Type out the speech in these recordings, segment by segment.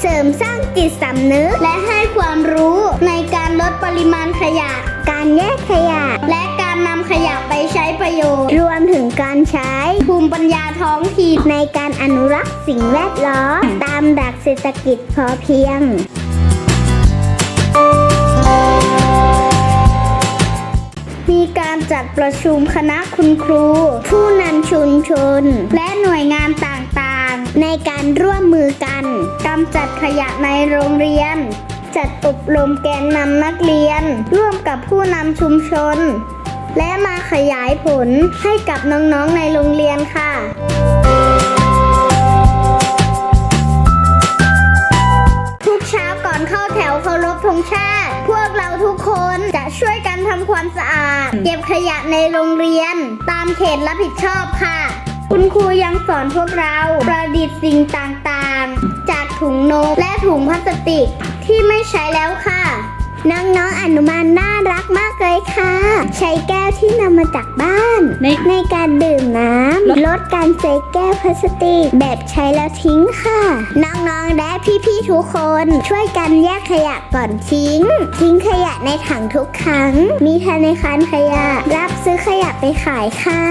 เสริมสร้างจิตสำนึก และให้ความรู้ในการลดปริมาณขยะ การแยกขยะ และการนำขยะไปใช้ประโยชน์ รวมถึงการใช้ภูมิปัญญาท้องถิ่นในการอนุรักษ์สิ่งแวดล้อมตามหลักเศรษฐกิจพอเพียงมีการจัดประชุมคณะคุณครู ผู้นำชุมชน และหน่วยงานต่างๆ ในการร่วมมือกันกำจัดขยะในโรงเรียน จัดอบรมแกนนำนักเรียน ร่วมกับผู้นำชุมชน และมาขยายผลให้กับน้องๆในโรงเรียนค่ะทุกเช้าก่อนเข้าแถวเคารพธงชาติ พวกเราทุกคนจะช่วยกันทำความสะอาด เก็บขยะในโรงเรียน ตามเขตรับผิดชอบค่ะ คุณครูยังสอนพวกเราประดิษฐ์สิ่งต่างๆ จากถุงนมและถุงพลาสติกที่ไม่ใช้แล้วค่ะ น้องๆอนุบาลน่ารักมากเลยค่ะ ใช้แก้วที่นำมาจากบ้าน ในในการดื่มน้ำลดการใช้แก้วพลาสติกแบบใช้แล้วทิ้งค่ะ น้องๆและพี่ๆทุกคน ช่วยกันแยกขยะก่อนทิ้ง ทิ้งขยะในถังทุกครั้ง มีธนาคารขยะ รับซื้อขยะไปขายค่ะ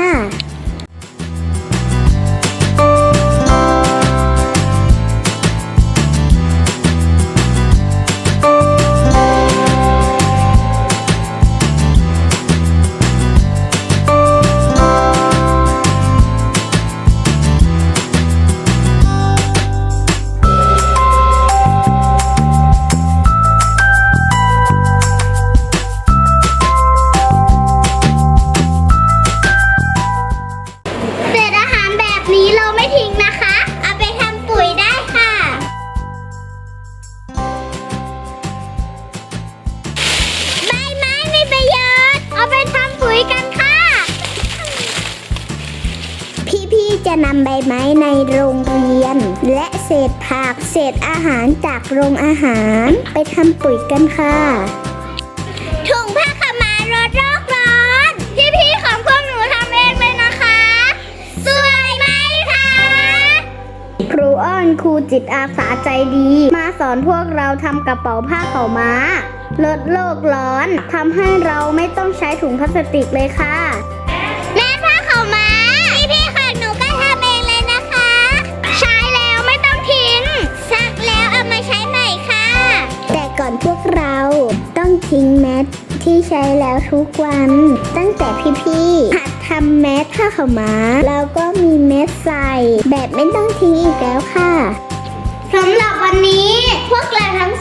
นำใบไม้ในโรงเรียน และเศษผักเศษอาหารจากโรงอาหาร ไปทำปุ๋ยกันค่ะถุงผ้าขาวม้าลดโลกร้อนพี่ๆของพวกหนูทำเองเลยนะคะสวยไหมคะครูอ้อนครูจิตอาสาใจดี มาสอนพวกเราทำกระเป๋าผ้าขาวม้าลดโลกร้อนทำให้เราไม่ต้องใช้ถุงพลาสติกเลยค่ะ มสที่ใช้แล้วทุกวัน ตั้งแต่พี่ๆหัดทำแมสผ้าขาวม้า แล้วก็มีแมสใส่ แบบไม่ต้องทิ้งอีกแล้วค่ะสำหรับวันนี้พวกเราทั้ง